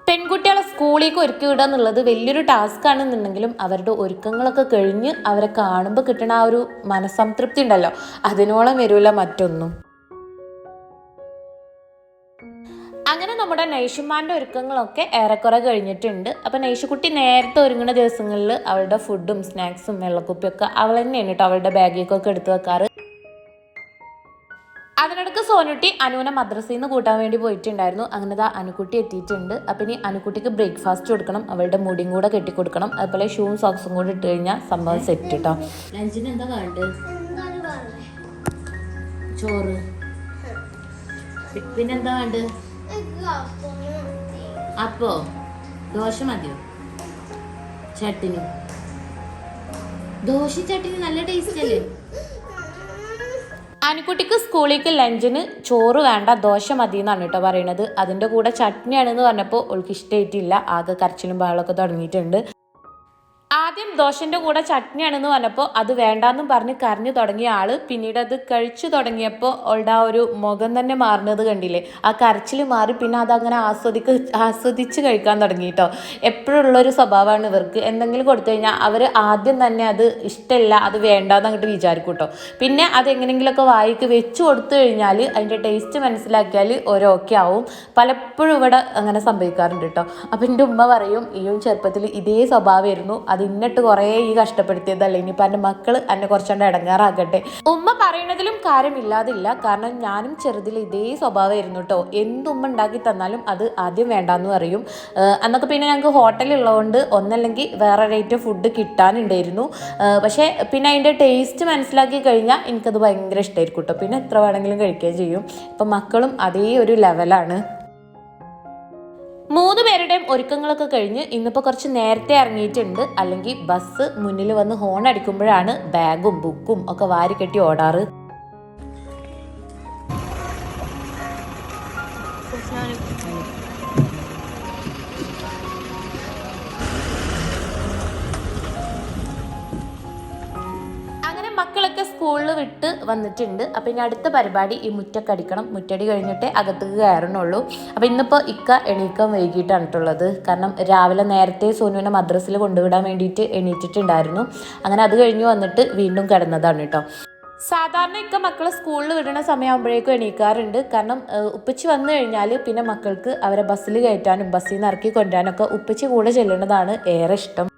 പെൺകുട്ടികളെ സ്കൂളിലേക്ക് ഒരുക്കി വിടുക എന്നുള്ളത് വലിയൊരു ടാസ്ക് ആണെന്നുണ്ടെങ്കിലും അവരുടെ ഒരുക്കങ്ങളൊക്കെ കഴിഞ്ഞ് അവരെ കാണുമ്പോൾ കിട്ടുന്ന ആ ഒരു മനസംതൃപ്തി ഉണ്ടല്ലോ. അതിനോളം വരില്ല മറ്റൊന്നും. അങ്ങനെ നമ്മുടെ നൈഷുമാന്റെ ഒരുക്കങ്ങളൊക്കെ ഏറെക്കുറെ കഴിഞ്ഞിട്ടുണ്ട്. അപ്പം നൈഷുക്കുട്ടി നേരത്തെ ഒരുങ്ങുന്ന ദിവസങ്ങളിൽ അവളുടെ ഫുഡും സ്നാക്സും വെള്ളക്കുപ്പിയൊക്കെ അവൾ തന്നെയാണ് കേട്ടോ അവളുടെ ബാഗിലേക്കൊക്കെ എടുത്തു വെക്കാറ്. സോനുട്ടി അനുവിനെ മദ്രസയിൽ നിന്ന് കൂട്ടാൻ വേണ്ടി പോയിട്ടുണ്ടായിരുന്നു. അങ്ങനെ ദാ അനുക്കുട്ടി എത്തിയിട്ടുണ്ട്. അപ്പം ഇനി അനുക്കുട്ടിക്ക് ബ്രേക്ക്ഫാസ്റ്റ് കൊടുക്കണം. അവളുടെ മുടിയും കൂടെ കെട്ടിക്കൊടുക്കണം. അതുപോലെ ഷൂവും സോക്സും കൂടെ ഇട്ട് കഴിഞ്ഞാൽ സംഭവം സെറ്റ് കേട്ടോ ലഞ്ചിന് എന്താ ചോറ്. പിന്നെന്താ വേണ്ടത്? അപ്പോ? ദോശ മതിയോ? ചട്ടിനി. ദോശ ചട്ടിനി നല്ല ടേസ്റ്റ് അല്ലേ? അനുക്കുട്ടിക്ക് സ്കൂളിലേക്ക് ലഞ്ചിന് ചോറ് വേണ്ട ദോശ മതി എന്നാണ് കേട്ടോ പറയണത് അതിന്റെ കൂടെ ചട്നിയാണെന്ന് പറഞ്ഞപ്പോൾ അവൾക്ക് ഇഷ്ടമായിട്ടില്ല ആകെ കരച്ചിലും ബഹളമൊക്കെ തുടങ്ങിയിട്ടുണ്ട്. ദോശന്റെ കൂടെ ചട്നിയാണെന്ന് പറഞ്ഞപ്പോൾ അത് വേണ്ടാന്നും പറഞ്ഞ് കരഞ്ഞു തുടങ്ങിയ ആൾ. പിന്നീട് അത് കഴിച്ചു തുടങ്ങിയപ്പോൾ അവളുടെ ആ ഒരു മുഖം തന്നെ മാറുന്നത് കണ്ടില്ലേ? ആ കരച്ചിൽ മാറി പിന്നെ അതങ്ങനെ ആസ്വദിക്ക ആസ്വദിച്ച് കഴിക്കാൻ തുടങ്ങി കേട്ടോ എപ്പോഴുള്ളൊരു സ്വഭാവമാണ് ഇവർക്ക്. എന്തെങ്കിലും കൊടുത്തു കഴിഞ്ഞാൽ അവർ ആദ്യം തന്നെ അത് ഇഷ്ടമില്ല അത് വേണ്ടാന്ന് അങ്ങോട്ട് വിചാരിക്കും കേട്ടോ പിന്നെ അത് എങ്ങനെയെങ്കിലുമൊക്കെ വായിക്ക് വെച്ച് കൊടുത്തു കഴിഞ്ഞാൽ അതിന്റെ ടേസ്റ്റ് മനസ്സിലാക്കിയാൽ ഓരോ ഓക്കെ ആവും. പലപ്പോഴും ഇവിടെ അങ്ങനെ സംഭവിക്കാറുണ്ട് കേട്ടോ അപ്പം എന്റെ ഉമ്മ പറയും ഈയും ചെറുപ്പത്തിൽ ഇതേ സ്വഭാവമായിരുന്നു. അത് ഇന്നിട്ട് കുറേ ഈ കഷ്ടപ്പെടുത്തിയതല്ല ഇനിയിപ്പോൾ എന്റെ മക്കൾ എന്നെ കുറച്ചുകൊണ്ട് ഇടങ്ങാറാക്കട്ടെ. ഉമ്മ പറയണതിലും കാര്യമില്ലാതില്ല കാരണം ഞാനും ചെറുതിൽ ഇതേ സ്വഭാവമായിരുന്നു കേട്ടോ എന്തുമ്മ ഉണ്ടാക്കി തന്നാലും അത് ആദ്യം വേണ്ടാന്ന് പറയും. എന്നൊക്കെ പിന്നെ ഞങ്ങൾക്ക് ഹോട്ടലുള്ളതുകൊണ്ട് ഒന്നല്ലെങ്കിൽ വേറെ റേറ്റ് ഫുഡ് കിട്ടാനുണ്ടായിരുന്നു. പക്ഷേ പിന്നെ അതിന്റെ ടേസ്റ്റ് മനസ്സിലാക്കി കഴിഞ്ഞാൽ എനിക്കത് ഭയങ്കര ഇഷ്ടമായിരിക്കും കേട്ടോ പിന്നെ എത്ര വേണമെങ്കിലും കഴിക്കുകയും ചെയ്യും. ഇപ്പം മക്കളും അതേ ഒരു ലെവലാണ് മൂന്ന് പേരുടെയും ഒരുക്കങ്ങളൊക്കെ കഴിഞ്ഞ് ഇന്നിപ്പോൾ കുറച്ച് നേരത്തെ ഇറങ്ങിയിട്ടുണ്ട്. അല്ലെങ്കിൽ ബസ് മുന്നിൽ വന്ന് ഹോൺ അടിക്കുമ്പോഴാണ് ബാഗും ബുക്കും ഒക്കെ വാരിക്കെട്ടി ഓടാറ്. മക്കളൊക്കെ സ്കൂളിൽ വിട്ട് വന്നിട്ടുണ്ട്. അപ്പം ഇനി അടുത്ത പരിപാടി ഈ മുറ്റൊക്കെ അടിക്കണം. മുറ്റടി കഴിഞ്ഞിട്ടേ അകത്തേക്ക് കയറണുള്ളൂ. അപ്പം ഇന്നിപ്പോൾ ഇക്ക എണീക്കാൻ വൈകിട്ടാണിട്ടുള്ളത് കാരണം രാവിലെ നേരത്തെ സോനുവിനെ മദ്രസിൽ കൊണ്ടുവിടാൻ വേണ്ടിയിട്ട് എണീറ്റിട്ടുണ്ടായിരുന്നു. അങ്ങനെ അത് കഴിഞ്ഞ് വന്നിട്ട് വീണ്ടും കിടന്നതാണ് കേട്ടോ സാധാരണ ഇക്ക മക്കളെ സ്കൂളിൽ വിടുന്ന സമയമാകുമ്പോഴേക്കും എണീക്കാറുണ്ട്. കാരണം ഉപ്പച്ചി വന്നു കഴിഞ്ഞാൽ പിന്നെ മക്കൾക്ക് അവരെ ബസ്സിൽ കയറ്റാനും ബസ്സിൽ നിന്ന് ഇറക്കി കൊണ്ടുവരാനൊക്കെ ഉപ്പച്ചി കൂടെ ചെല്ലുന്നതാണ് ഏറെ ഇഷ്ടം.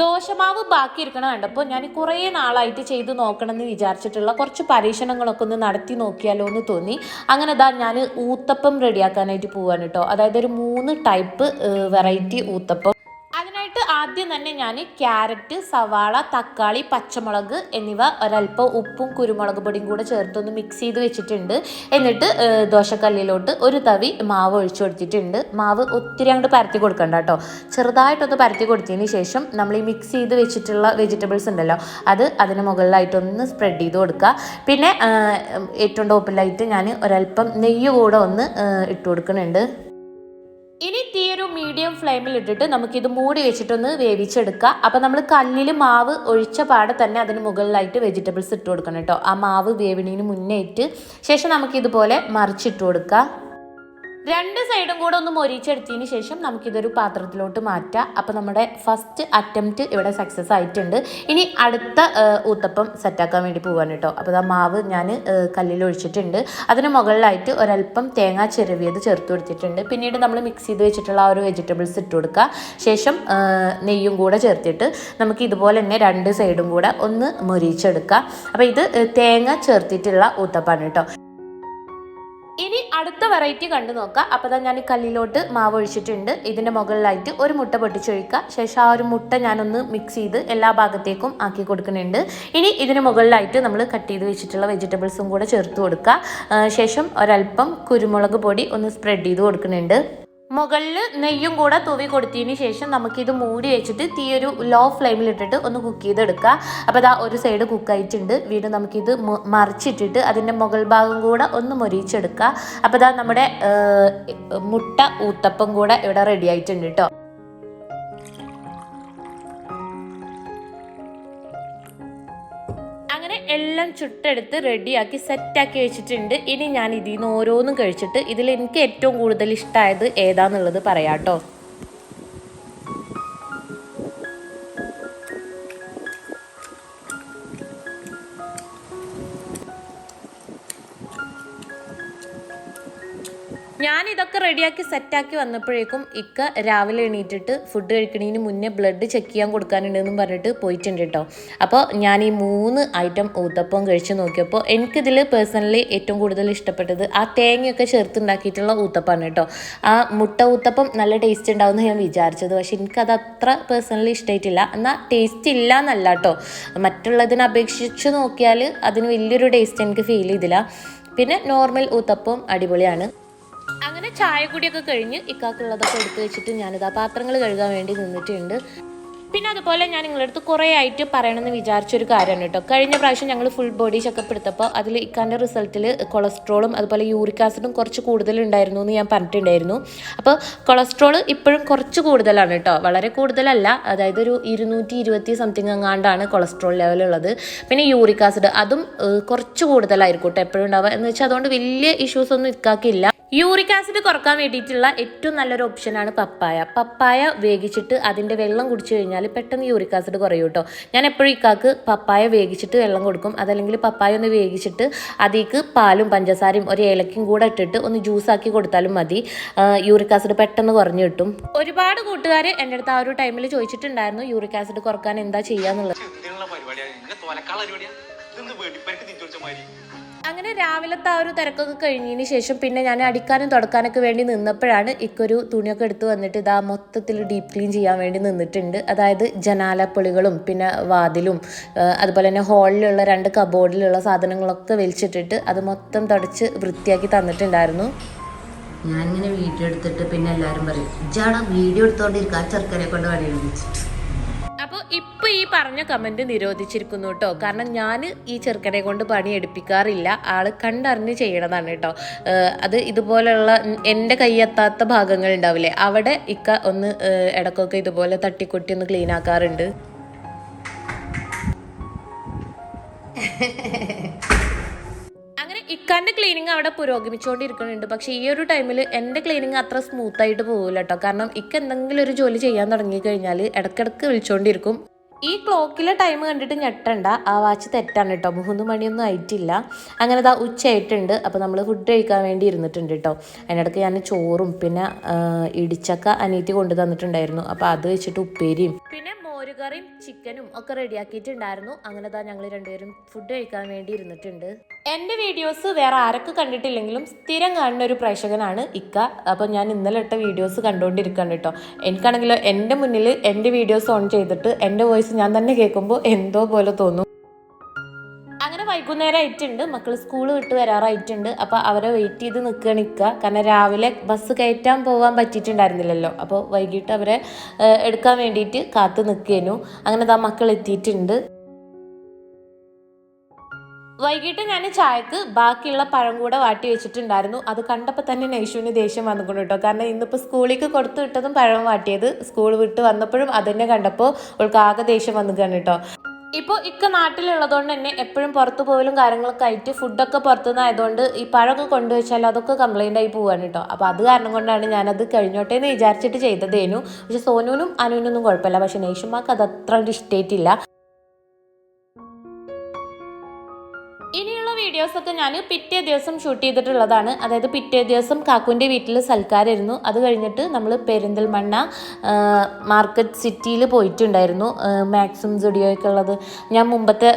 ദോശമാവ് ബാക്കി ഇരിക്കണ കണ്ടപ്പോൾ ഞാൻ കുറേ നാളായിട്ട് ചെയ്ത് നോക്കണം എന്ന് വിചാരിച്ചിട്ടുള്ള കുറച്ച് പരീക്ഷണങ്ങളൊക്കെ ഒന്ന് നടത്തി നോക്കിയാലോ എന്ന് തോന്നി. അങ്ങനെ ഇതാ ഞാൻ ഊത്തപ്പം റെഡിയാക്കാനായിട്ട് പോവാണ് കേട്ടോ. അതായത് ഒരു മൂന്ന് ടൈപ്പ് വെറൈറ്റി ഊത്തപ്പം. അതിനായിട്ട് ആദ്യം തന്നെ ഞാൻ ക്യാരറ്റ് സവാള തക്കാളി പച്ചമുളക് എന്നിവ ഒരല്പം ഉപ്പും കുരുമുളക് പൊടിയും കൂടെ ചേർത്തൊന്ന് മിക്സ് ചെയ്ത് വെച്ചിട്ടുണ്ട്. എന്നിട്ട് ദോശക്കല്ലിലോട്ട് ഒരു തവി മാവ് ഒഴിച്ചു കൊടുത്തിട്ടുണ്ട്. മാവ് ഒത്തിരി അങ്ങോട്ട് പരത്തി കൊടുക്കണ്ട കേട്ടോ. ചെറുതായിട്ടൊന്ന് പരത്തി കൊടുത്തതിന് ശേഷം നമ്മൾ ഈ മിക്സ് ചെയ്ത് വെച്ചിട്ടുള്ള വെജിറ്റബിൾസ് ഉണ്ടല്ലോ അത് അതിന് മുകളിലായിട്ടൊന്ന് സ്പ്രെഡ് ചെയ്ത് കൊടുക്കുക. പിന്നെ ഏറ്റവും ടോപ്പിലായിട്ട് ഞാൻ ഒരല്പം നെയ്യ് കൂടെ ഒന്ന് ഇട്ട് കൊടുക്കുന്നുണ്ട്. ഇനി തീ ഒരു മീഡിയം ഫ്ലെയിമിൽ ഇട്ടിട്ട് നമുക്കിത് മൂടി വെച്ചിട്ടൊന്ന് വേവിച്ചെടുക്കുക അപ്പം നമ്മൾ കല്ലിൽ മാവ് ഒഴിച്ച പാടെ തന്നെ അതിന് മുകളിലായിട്ട് വെജിറ്റബിൾസ് ഇട്ട് കൊടുക്കണം കേട്ടോ. ആ മാവ് വേവിണീന് മുന്നേ ഇട്ട് ശേഷം നമുക്കിതുപോലെ മറിച്ചിട്ട് കൊടുക്കുക രണ്ട് സൈഡും കൂടെ ഒന്ന് മൊരിച്ചെടുത്തതിന് ശേഷം നമുക്കിതൊരു പാത്രത്തിലോട്ട് മാറ്റാം. അപ്പോൾ നമ്മുടെ ഫസ്റ്റ് അറ്റംപ്റ്റ് ഇവിടെ സക്സസ് ആയിട്ടുണ്ട്. ഇനി അടുത്ത ഊത്തപ്പം സെറ്റാക്കാൻ വേണ്ടി പോകാൻ കേട്ടോ. അപ്പോൾ ആ മാവ് ഞാൻ കല്ലിൽ ഒഴിച്ചിട്ടുണ്ട്. അതിന് മുകളിലായിട്ട് ഒരല്പം തേങ്ങ ചിരവിയത് ചേർത്ത് കൊടുത്തിട്ടുണ്ട്. പിന്നീട് നമ്മൾ മിക്സ് ചെയ്ത് വെച്ചിട്ടുള്ള ആ ഒരു വെജിറ്റബിൾസ് ഇട്ട് കൊടുക്കുക. ശേഷം നെയ്യും കൂടെ ചേർത്തിട്ട് നമുക്ക് ഇതുപോലെ തന്നെ രണ്ട് സൈഡും കൂടെ ഒന്ന് മൊരിച്ചെടുക്കുക അപ്പോൾ ഇത് തേങ്ങ ചേർത്തിട്ടുള്ള ഊത്തപ്പാണ് കേട്ടോ. അടുത്ത വെറൈറ്റി കണ്ടു നോക്കാം. അപ്പോൾ ഞാൻ ഈ കല്ലിലോട്ട് മാവ് ഒഴിച്ചിട്ടുണ്ട്. ഇതിന്റെ മുകളിലായിട്ട് ഒരു മുട്ട പൊട്ടിച്ചൊഴിക്കുക. ശേഷം ആ ഒരു മുട്ട ഞാനൊന്ന് മിക്സ് ചെയ്ത് എല്ലാ ഭാഗത്തേക്കും ആക്കി കൊടുക്കുന്നുണ്ട്. ഇനി ഇതിന് മുകളിലായിട്ട് നമ്മൾ കട്ട് ചെയ്ത് വെച്ചിട്ടുള്ള വെജിറ്റബിൾസും കൂടെ ചേർത്ത് കൊടുക്കുക. ശേഷം ഒരല്പം കുരുമുളക് പൊടി ഒന്ന് സ്പ്രെഡ് ചെയ്ത് കൊടുക്കുന്നുണ്ട്. മുകളിൽ നെയ്യും കൂടെ തൂവി കൊടുത്തതിന് ശേഷം നമുക്കിത് മൂടി വെച്ചിട്ട് തീ ഒരു ലോ ഫ്ലെയിമിൽ ഇട്ടിട്ട് ഒന്ന് കുക്ക് ചെയ്തെടുക്കുക. അപ്പോൾ അതാ ഒരു സൈഡ് കുക്കായിട്ടുണ്ട് വീണ്ടും നമുക്കിത് മറിച്ചിട്ടിട്ട് അതിന്റെ മുകൾ ഭാഗം കൂടെ ഒന്ന് മൊരിച്ചെടുക്കുക. അപ്പോൾ അതാ നമ്മുടെ മുട്ട ഊത്തപ്പം കൂടെ ഇവിടെ റെഡി ആയിട്ടുണ്ട് കേട്ടോ എല്ലാം ചുട്ടെടുത്ത് റെഡിയാക്കി സെറ്റാക്കി വെച്ചിട്ടുണ്ട്. ഇനി ഞാൻ ഇതിൽ നിന്ന് ഓരോന്നും കഴിച്ചിട്ട് ഇതിൽ എനിക്ക് ഏറ്റവും കൂടുതൽ ഇഷ്ടമായത് ഏതാന്നുള്ളത് പറയാം കേട്ടോ ഞാൻ ഇതൊക്കെ റെഡിയാക്കി സെറ്റാക്കി വന്നപ്പോഴേക്കും ഇക്ക രാവിലെ എണീറ്റിട്ട് ഫുഡ് കഴിക്കണതിന് മുന്നേ ബ്ലഡ് ചെക്ക് ചെയ്യാൻ കൊടുക്കാനുണ്ടെന്നും പറഞ്ഞിട്ട് പോയിട്ടുണ്ട് കേട്ടോ അപ്പോൾ ഞാൻ ഈ മൂന്ന് ഐറ്റം ഊത്തപ്പം കഴിച്ച് നോക്കിയപ്പോൾ എനിക്കിതിൽ പേഴ്സണലി ഏറ്റവും കൂടുതൽ ഇഷ്ടപ്പെട്ടത് ആ തേങ്ങയൊക്കെ ചേർത്തുണ്ടാക്കിയിട്ടുള്ള ഊത്തപ്പമാണ് കേട്ടോ ആ മുട്ട ഊത്തപ്പം നല്ല ടേസ്റ്റ് ഉണ്ടാവുമെന്ന് ഞാൻ വിചാരിച്ചത്. പക്ഷെ എനിക്കത് അത്ര പേഴ്സണലി ഇഷ്ടമായിട്ടില്ല എന്നാൽ ടേസ്റ്റ് ഇല്ല എന്നല്ല കേട്ടോ മറ്റുള്ളതിനെ അപേക്ഷിച്ച് നോക്കിയാൽ അതിന് വലിയൊരു ടേസ്റ്റ് എനിക്ക് ഫീൽ ചെയ്തില്ല. പിന്നെ നോർമൽ ഊത്തപ്പം അടിപൊളിയാണ്. അങ്ങനെ ചായ കൂടിയൊക്കെ കഴിഞ്ഞ് ഇക്കാക്കുള്ളതൊക്കെ എടുത്ത് വെച്ചിട്ട് ഞാനിതാ പാത്രങ്ങൾ കഴുകാൻ വേണ്ടി നിന്നിട്ടുണ്ട്. പിന്നെ അതുപോലെ ഞാൻ നിങ്ങളുടെ അടുത്ത് കുറേ ആയിട്ട് പറയണമെന്ന് വിചാരിച്ചൊരു കാര്യമാണ് കേട്ടോ. കഴിഞ്ഞ പ്രാവശ്യം ഞങ്ങൾ ഫുൾ ബോഡി ചെക്കപ്പ് എടുത്തപ്പോൾ അതിൽ ഇക്കാന്റെ റിസൾട്ടിൽ കൊളസ്ട്രോളും അതുപോലെ യൂറിക് ആസിഡും കുറച്ച് കൂടുതലുണ്ടായിരുന്നു എന്ന് ഞാൻ പറഞ്ഞിട്ടുണ്ടായിരുന്നു. അപ്പോൾ കൊളസ്ട്രോൾ ഇപ്പോഴും കുറച്ച് കൂടുതലാണ് കേട്ടോ. വളരെ കൂടുതലല്ല. അതായത് ഒരു ഇരുന്നൂറ്റി ഇരുപത്തി സംതിങ് എങ്ങാണ്ടാണ് കൊളസ്ട്രോൾ ലെവൽ ഉള്ളത്. പിന്നെ യൂറിക് ആസിഡ് അതും കുറച്ച് കൂടുതലായിരിക്കും കേട്ടോ എപ്പോഴും ഉണ്ടാവുക. എന്ന് വെച്ചാൽ അതുകൊണ്ട് വലിയ ഇഷ്യൂസ് ഒന്നും ഇക്കാക്കില്ല. യൂറിക് ആസിഡ് കുറയ്ക്കാൻ വേണ്ടിയിട്ടുള്ള ഏറ്റവും നല്ലൊരു ഓപ്ഷനാണ് പപ്പായ. പപ്പായ വേവിച്ചിട്ട് അതിന്റെ വെള്ളം കുടിച്ചു കഴിഞ്ഞാൽ പെട്ടെന്ന് യൂറിക് ആസിഡ് കുറയും കേട്ടോ. ഞാൻ എപ്പോഴും ഇക്കാക്ക് പപ്പായ വേവിച്ചിട്ട് വെള്ളം കൊടുക്കും. അതല്ലെങ്കിൽ പപ്പായ ഒന്ന് വേവിച്ചിട്ട് അതിലേക്ക് പാലും പഞ്ചസാരയും ഒരു ഏലക്കും കൂടെ ഇട്ടിട്ട് ഒന്ന് ജ്യൂസാക്കി കൊടുത്താലും മതി. യൂറിക് ആസിഡ് പെട്ടെന്ന് കുറഞ്ഞു കിട്ടും. ഒരുപാട് കൂട്ടുകാർ എന്റെ അടുത്ത് ആ ഒരു ടൈമിൽ ചോദിച്ചിട്ടുണ്ടായിരുന്നു യൂറിക് ആസിഡ് കുറയ്ക്കാൻ എന്താ ചെയ്യാന്നുള്ളത്. അങ്ങനെ രാവിലത്തെ ആ ഒരു തിരക്കൊക്കെ കഴിഞ്ഞതിന് ശേഷം പിന്നെ ഞാൻ അടിക്കാനും തുടക്കാനൊക്കെ വേണ്ടി നിന്നപ്പോഴാണ് ഇക്കൊരു തുണിയൊക്കെ എടുത്ത് വന്നിട്ട് ഇതാ മൊത്തത്തിൽ ഡീപ് ക്ലീൻ ചെയ്യാൻ വേണ്ടി നിന്നിട്ടുണ്ട്. അതായത് ജനാലപ്പൊളികളും പിന്നെ വാതിലും അതുപോലെ തന്നെ ഹാളിലുള്ള രണ്ട് കബോർഡിലുള്ള സാധനങ്ങളൊക്കെ വലിച്ചിട്ടിട്ട് അത് മൊത്തം തുടച്ച് വൃത്തിയാക്കി തന്നിട്ടുണ്ടായിരുന്നു. ഞാനിങ്ങനെ വീഡിയോ എടുത്തിട്ട് പിന്നെ എല്ലാവരും പറയും ജാണ വീഡിയോ എടുത്തോണ്ടിരിക്കുക ആ ചെറുക്കനെ കൊണ്ട് പണി ഈ പറഞ്ഞ കമന്റ് നിരോധിച്ചിരിക്കുന്നു കേട്ടോ കാരണം ഞാൻ ഈ ചെറുക്കനെ കൊണ്ട് പണി എടുപ്പിക്കാറില്ല ആൾ കണ്ടറിഞ്ഞ് ചെയ്യണതാണ് കേട്ടോ അത് ഇതുപോലെയുള്ള എന്റെ കൈയെത്താത്ത ഭാഗങ്ങൾ ഉണ്ടാവില്ലേ? അവിടെ ഇക്ക ഒന്ന് ഇടക്കൊക്കെ ഇതുപോലെ തട്ടിക്കൊട്ടി ഒന്ന് ക്ലീൻ ആക്കാറുണ്ട്. അങ്ങനെ ഇക്കാന്റെ ക്ലീനിങ് അവിടെ പുരോഗമിച്ചുകൊണ്ടിരിക്കുന്നുണ്ട്. പക്ഷേ ഈ ഒരു ടൈമിൽ എന്റെ ക്ലീനിങ് അത്ര സ്മൂത്ത് ആയിട്ട് പോകില്ല കേട്ടോ കാരണം ഇക്ക എന്തെങ്കിലും ഒരു ജോലി ചെയ്യാൻ തുടങ്ങി കഴിഞ്ഞാൽ ഇടയ്ക്കിടയ്ക്ക് വിളിച്ചുകൊണ്ടിരിക്കും ഈ ക്ലോക്കിലെ ടൈം കണ്ടിട്ട് ഞെട്ടണ്ട. ആ വാച്ച് തെറ്റാണ് കേട്ടോ മൂന്ന് മണിയൊന്നും ആയിട്ടില്ല. അങ്ങനെ ദാ ഉച്ചയായിട്ടുണ്ട്. അപ്പോൾ നമ്മൾ ഫുഡ് കഴിക്കാൻ വേണ്ടി ഇരുന്നിട്ടുണ്ട് കേട്ടോ അതിനിടയ്ക്ക് ഞാൻ ചോറും പിന്നെ ഇടിച്ചക്ക അനീറ്റി കൊണ്ടു തന്നിട്ടുണ്ടായിരുന്നു അപ്പോൾ അത് വെച്ചിട്ട് ഉപ്പേരിയും. പിന്നെ മോരുകറിയും ചിക്കനും ഒക്കെ റെഡിയാക്കിയിട്ടുണ്ടായിരുന്നു. അങ്ങനെ താ ഞങ്ങൾ രണ്ടുപേരും ഫുഡ് കഴിക്കാൻ വേണ്ടി ഇരുന്നിട്ടുണ്ട്. എന്റെ വീഡിയോസ് വേറെ ആരൊക്കെ കണ്ടിട്ടില്ലെങ്കിലും സ്ഥിരം കാണുന്ന ഒരു പ്രേക്ഷകനാണ് ഇക്ക. അപ്പോൾ ഞാൻ ഇന്നലെ ഇട്ട വീഡിയോസ് കണ്ടുകൊണ്ടിരിക്കുകയാണ് കേട്ടോ. എനിക്കാണെങ്കിലോ എന്റെ മുന്നിൽ എന്റെ വീഡിയോസ് ഓൺ ചെയ്തിട്ട് എന്റെ വോയിസ് ഞാൻ തന്നെ കേൾക്കുമ്പോൾ എന്തോ പോലെ തോന്നും. വൈകുന്നേരം ആയിട്ടുണ്ട് മക്കൾ സ്കൂൾ വിട്ട് വരാറായിട്ടുണ്ട്. അപ്പോൾ അവരെ വെയിറ്റ് ചെയ്ത് നിൽക്കുക നിൽക്കുക കാരണം രാവിലെ ബസ് കയറ്റാൻ പോകാൻ പറ്റിയിട്ടുണ്ടായിരുന്നില്ലല്ലോ. അപ്പോൾ വൈകിട്ട് അവരെ എടുക്കാൻ വേണ്ടിയിട്ട് കാത്തു നിൽക്കേനു അങ്ങനെ ആ മക്കൾ എത്തിയിട്ടുണ്ട്. വൈകിട്ട് ഞാൻ ചായക്ക് ബാക്കിയുള്ള പഴം കൂടെ വാട്ടി വെച്ചിട്ടുണ്ടായിരുന്നു. അത് കണ്ടപ്പോൾ തന്നെ നൈഷുവിന് ദേഷ്യം വന്നിട്ടുണ്ട് കേട്ടോ കാരണം ഇന്നിപ്പോൾ സ്കൂളിലേക്ക് കൊടുത്തു വിട്ടതും പഴം വാട്ടിയത് സ്കൂൾ വിട്ട് വന്നപ്പോഴും അതന്നെ കണ്ടപ്പോൾ അവൾക്ക് ആകെ ദേഷ്യം വന്നിക്കാണ് കേട്ടോ ഇപ്പോൾ ഇക്ക നാട്ടിലുള്ളതുകൊണ്ട് തന്നെ എപ്പോഴും പുറത്തു പോകലും കാര്യങ്ങളൊക്കെ ആയിട്ട് ഫുഡൊക്കെ പുറത്തുനിന്ന് ആയതുകൊണ്ട് ഈ പഴമൊക്കെ കൊണ്ടുവച്ചാൽ അതൊക്കെ കംപ്ലൈന്റ് ആയി പോവാണ് കേട്ടോ. അപ്പോൾ അത് കാരണം കൊണ്ടാണ് ഞാനത് കഴിഞ്ഞോട്ടെ എന്ന് വിചാരിച്ചിട്ട് ചെയ്തതേനു. പക്ഷെ സോനുവിനും അനുവിനൊന്നും കുഴപ്പമില്ല. പക്ഷെ നേഷുമാർക്ക് അത് അത്ര ഇഷ്ടമായിട്ടില്ല വീഡിയോസൊക്കെ ഞാൻ പിറ്റേ ദിവസം ഷൂട്ട് ചെയ്തിട്ടുള്ളതാണ്. അതായത് പിറ്റേ ദിവസം കാക്കുവിന്റെ വീട്ടിൽ സൽക്കാരമായിരുന്നു അത് കഴിഞ്ഞിട്ട് നമ്മൾ പെരിന്തൽമണ്ണ മാർക്കറ്റ് സിറ്റിയിൽ പോയിട്ടുണ്ടായിരുന്നു. മാക്സിമം സ്റ്റുഡിയോയൊക്കെ ഉള്ളത്. ഞാൻ മുമ്പത്തെ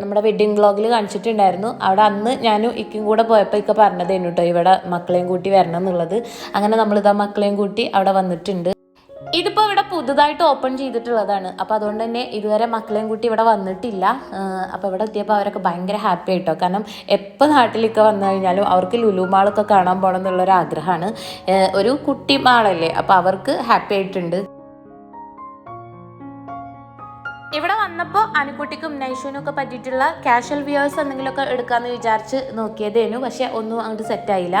നമ്മുടെ വെഡ്ഡിങ് വ്ളോഗിൽ കാണിച്ചിട്ടുണ്ടായിരുന്നു. അവിടെ അന്ന് ഞാനും ഇക്കും കൂടെ പോയപ്പോൾ ഇക്ക പറഞ്ഞതേനു കേട്ടോ ഇവിടെ മക്കളെയും കൂട്ടി വരണം എന്നുള്ളത്. അങ്ങനെ നമ്മളിതാ മക്കളെയും കൂട്ടി അവിടെ വന്നിട്ടുണ്ട്. ഇതിപ്പോൾ ഇവിടെ പുതുതായിട്ട് ഓപ്പൺ ചെയ്തിട്ടുള്ളതാണ്. അപ്പോൾ അതുകൊണ്ട് തന്നെ ഇതുവരെ മക്കളെയും കൂട്ടി ഇവിടെ വന്നിട്ടില്ല. അപ്പോൾ ഇവിടെ എത്തിയപ്പോൾ അവരൊക്കെ ഭയങ്കര ഹാപ്പി ആയിട്ടോ. കാരണം എപ്പോൾ നാട്ടിലൊക്കെ വന്നു കഴിഞ്ഞാലും അവർക്ക് ലുലു മാളൊക്കെ കാണാൻ പോകണം എന്നുള്ളൊരു ആഗ്രഹമാണ്. ഒരു കുട്ടി മാളല്ലേ അപ്പോൾ അവർക്ക് ഹാപ്പി ആയിട്ടുണ്ട്. ഇവിടെ വന്നപ്പോൾ അനുക്കുട്ടിക്കും ഒക്കെ പറ്റിയിട്ടുള്ള കാഷ്വൽ വ്യൂവേഴ്സ് എന്തെങ്കിലുമൊക്കെ എടുക്കാമെന്ന് വിചാരിച്ച് നോക്കിയതേനു. പക്ഷെ ഒന്നും അങ്ങോട്ട് സെറ്റായില്ല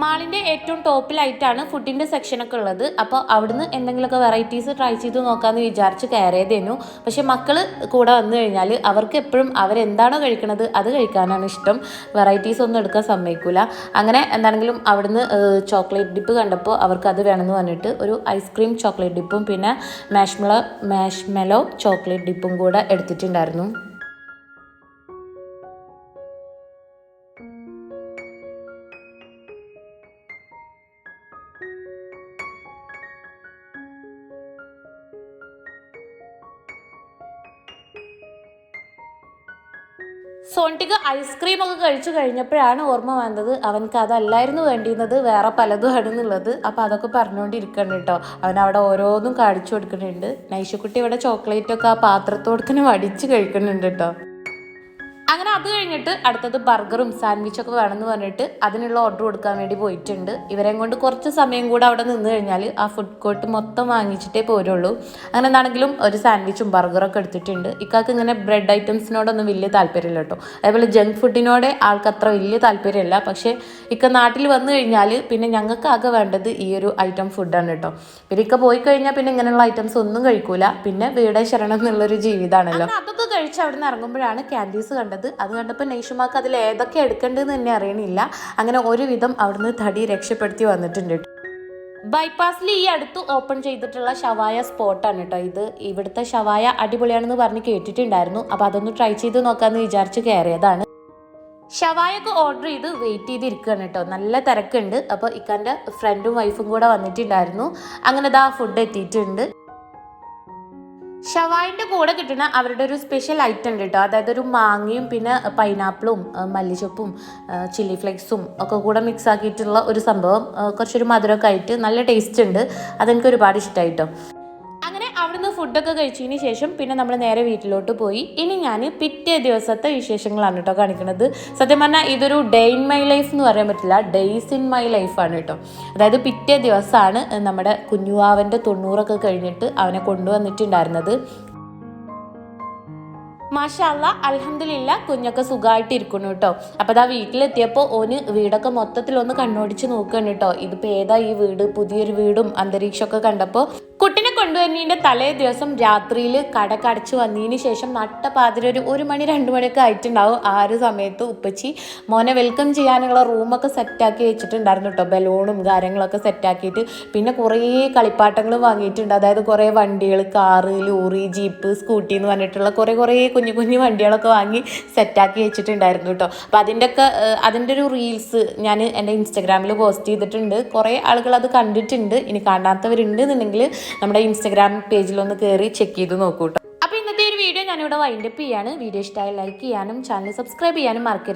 മാളിന്റെ ഏറ്റവും ടോപ്പിലായിട്ടാണ് ഫുഡിന്റെ സെക്ഷനൊക്കെ ഉള്ളത്. അപ്പോൾ അവിടുന്ന് എന്തെങ്കിലുമൊക്കെ വെറൈറ്റീസ് ട്രൈ ചെയ്ത് നോക്കാമെന്ന് വിചാരിച്ച് കയറിയതേനു. പക്ഷേ മക്കൾ കൂടെ വന്നു കഴിഞ്ഞാൽ അവർക്ക് എപ്പോഴും അവരെന്താണോ കഴിക്കണത് അത് കഴിക്കാനാണ് ഇഷ്ടം. വെറൈറ്റീസ് ഒന്നും എടുക്കാൻ സമ്മതിക്കില്ല അങ്ങനെ എന്താണെങ്കിലും അവിടുന്ന് ചോക്ലേറ്റ് ഡിപ്പ് കണ്ടപ്പോൾ അവർക്ക് അത് വേണമെന്ന് പറഞ്ഞിട്ട് ഒരു ഐസ്ക്രീം ചോക്ലേറ്റ് ഡിപ്പും പിന്നെ മാഷ്മലോ മാഷ്മെലോ ചോക്ലേറ്റ് ഡിപ്പും കൂടെ എടുത്തിട്ടുണ്ടായിരുന്നു. സോൺട്ടിക്ക് ഐസ്ക്രീം ഒക്കെ കഴിച്ചു കഴിഞ്ഞപ്പോഴാണ് ഓർമ്മ വന്നത്. അവനക്ക് അതല്ലായിരുന്നു വേണ്ടിയിരുന്നത് വേറെ പലതും ആണെന്നുള്ളത് അപ്പോൾ അതൊക്കെ പറഞ്ഞുകൊണ്ടിരിക്കണം കേട്ടോ. അവൻ അവിടെ ഓരോന്നും കാണിച്ചു കൊടുക്കുന്നുണ്ട്. നൈഷക്കുട്ടി ഇവിടെ ചോക്ലേറ്റ് ഒക്കെ ആ പാത്രത്തോടക്കിന് വടിച്ച് കഴിക്കുന്നുണ്ട് കേട്ടോ. അങ്ങനെ അത് കഴിഞ്ഞിട്ട് അടുത്തത് ബർഗറും സാൻഡ്വിച്ചൊക്കെ വേണമെന്ന് പറഞ്ഞിട്ട് അതിനുള്ള ഓർഡർ കൊടുക്കാൻ വേണ്ടി പോയിട്ടുണ്ട്. ഇവരെയും കൊണ്ട് കുറച്ച് സമയം കൂടെ അവിടെ നിന്ന് കഴിഞ്ഞാൽ ആ ഫുഡ് കോർട്ട് മൊത്തം വാങ്ങിച്ചിട്ടേ പോരുള്ളൂ. അങ്ങനെ എന്താണെങ്കിലും ഒരു സാൻഡ്വിച്ചും ബർഗറും ഒക്കെ എടുത്തിട്ടുണ്ട്. ഇക്കാക്ക് ഇങ്ങനെ ബ്രെഡ് ഐറ്റംസിനോടൊന്നും വലിയ താല്പര്യമില്ല കേട്ടോ. അതേപോലെ ജങ്ക് ഫുഡിനോടെ ആൾക്ക് അത്ര വലിയ താല്പര്യമില്ല. പക്ഷേ ഇക്ക നാട്ടിൽ വന്നു കഴിഞ്ഞാൽ പിന്നെ ഞങ്ങൾക്ക് ആകെ വേണ്ടത് ഈ ഒരു ഐറ്റം ഫുഡാണ് കേട്ടോ. പിന്നെ ഇക്ക പോയി കഴിഞ്ഞാൽ പിന്നെ ഇങ്ങനെയുള്ള ഐറ്റംസ് ഒന്നും കഴിക്കൂല. പിന്നെ വീടേ ശരണം എന്നുള്ളൊരു ജീവിതമാണല്ലോ. അതൊക്കെ കഴിച്ച് അവിടെ നിന്ന് ഇറങ്ങുമ്പോഴാണ് ക്യാൻഡീസ് കണ്ടത്. അത് കണ്ടപ്പോൾ നെയ്ഷുമാക്ക് അതിൽ ഏതൊക്കെ എടുക്കേണ്ടതെന്ന് തന്നെ അറിയണില്ല. അങ്ങനെ ഒരുവിധം അവിടുന്ന് തടി രക്ഷപ്പെടുത്തി വന്നിട്ടുണ്ട് ബൈപ്പാസിൽ ഈ അടുത്ത് ഓപ്പൺ ചെയ്തിട്ടുള്ള ഷവായ സ്പോട്ടാണ് കേട്ടോ ഇത്. ഇവിടുത്തെ ഷവായ അടിപൊളിയാണെന്ന് പറഞ്ഞ് കേട്ടിട്ടുണ്ടായിരുന്നു. അപ്പോൾ അതൊന്ന് ട്രൈ ചെയ്ത് നോക്കാമെന്ന് വിചാരിച്ച് കയറിയതാണ്. ഷവായൊക്കെ ഓർഡർ ചെയ്ത് വെയിറ്റ് ചെയ്തിരിക്കുകയാണ് കേട്ടോ. നല്ല തിരക്കുണ്ട്. അപ്പോൾ ഇക്കാന്റെ ഫ്രണ്ടും വൈഫും കൂടെ വന്നിട്ടുണ്ടായിരുന്നു. അങ്ങനെ ദാ ഫുഡ് എത്തിയിട്ടുണ്ട്. ഷവായിന്റെ കൂടെ കിട്ടുന്ന അവരുടെ ഒരു സ്പെഷ്യൽ ഐറ്റം ഉണ്ട് കേട്ടോ. അതായത് ഒരു മാങ്ങയും പിന്നെ പൈനാപ്പിളും മല്ലിച്ചപ്പും ചില്ലി ഫ്ലേക്സും ഒക്കെ കൂടെ മിക്സ് ആക്കിയിട്ടുള്ള ഒരു സംഭവം. കുറച്ചൊരു മധുരമൊക്കെ ആയിട്ട് നല്ല ടേസ്റ്റ് ഉണ്ട്. അതെനിക്ക് ഒരുപാട് ഇഷ്ടമായി കേട്ടോ അവിടുന്ന് ഫുഡൊക്കെ കഴിച്ചതിന് ശേഷം പിന്നെ നമ്മൾ നേരെ വീട്ടിലോട്ട് പോയി. ഇനി ഞാൻ പിറ്റേ ദിവസത്തെ വിശേഷങ്ങളാണ് കേട്ടോ കാണിക്കുന്നത് സത്യം പറഞ്ഞാൽ ഇതൊരു ഡേ ഇൻ മൈ ലൈഫ് എന്ന് പറയാൻ പറ്റില്ല. ഡേയ്സ് ഇൻ മൈ ലൈഫാണ് കേട്ടോ. അതായത് പിറ്റേ ദിവസമാണ് നമ്മുടെ കുഞ്ഞുവാവന്റെ തൊണ്ണൂറൊക്കെ കഴിഞ്ഞിട്ട് അവനെ കൊണ്ടുവന്നിട്ടുണ്ടായിരുന്നത്. മാഷാല്ല അൽഹംദുലില്ല കുഞ്ഞൊക്കെ സുഖമായിട്ട് ഇരിക്കുന്നു കേട്ടോ. അപ്പോൾ അതാ വീട്ടിലെത്തിയപ്പോൾ ഓന് വീടൊക്കെ മൊത്തത്തിൽ ഒന്ന് കണ്ണോടിച്ച് നോക്കുകയാണ് കേട്ടോ. ഇതിപ്പോൾ ഏതാ ഈ വീട്? പുതിയൊരു വീടും അന്തരീക്ഷമൊക്കെ കണ്ടപ്പോൾ കുട്ടിനെ കൊണ്ടുവന്നതിന്റെ തലേ ദിവസം രാത്രിയിൽ കടക്കടച്ച് വന്നതിന് ശേഷം നട്ട പാതിര ഒരു ഒരു മണി രണ്ട് മണിയൊക്കെ ആയിട്ടുണ്ടാവും ആ ഒരു സമയത്ത് ഉപ്പച്ചി. മോനെ വെൽക്കം ചെയ്യാനുള്ള റൂമൊക്കെ സെറ്റാക്കി വെച്ചിട്ടുണ്ടായിരുന്നു കേട്ടോ ബലൂണും കാര്യങ്ങളൊക്കെ സെറ്റാക്കിയിട്ട് പിന്നെ കുറേ കളിപ്പാട്ടങ്ങളും വാങ്ങിയിട്ടുണ്ട്. അതായത് കുറേ വണ്ടികൾ കാറ് ലോറി ജീപ്പ് സ്കൂട്ടി എന്ന് പറഞ്ഞിട്ടുള്ള കുറേ കുറേ കുഞ്ഞു കുഞ്ഞു വണ്ടികളൊക്കെ വാങ്ങി സെറ്റാക്കി വെച്ചിട്ടുണ്ടായിരുന്നു കേട്ടോ അപ്പം അതിന്റെയൊക്കെ അതിന്റെ ഒരു റീൽസ് ഞാൻ എന്റെ ഇൻസ്റ്റാഗ്രാമിൽ പോസ്റ്റ് ചെയ്തിട്ടുണ്ട്. കുറേ ആളുകൾ അത് കണ്ടിട്ടുണ്ട്. ഇനി കാണാത്തവരുണ്ട് എന്നുണ്ടെങ്കിൽ നമ്മുടെ ഇൻസ്റ്റഗ്രാം പേജിലൊന്ന് കയറി ചെക്ക് ചെയ്ത് നോക്കൂട്ടോ അപ്പോൾ ഇന്നത്തെ ഒരു വീഡിയോ ഞാനിവിടെ വൈൻഡപ്പ് ചെയ്യാണ്. വീഡിയോ ഇഷ്ടമായി ലൈക്ക് ചെയ്യാനും ചാനൽ സബ്സ്ക്രൈബ് ചെയ്യാനും മറക്കരുത്.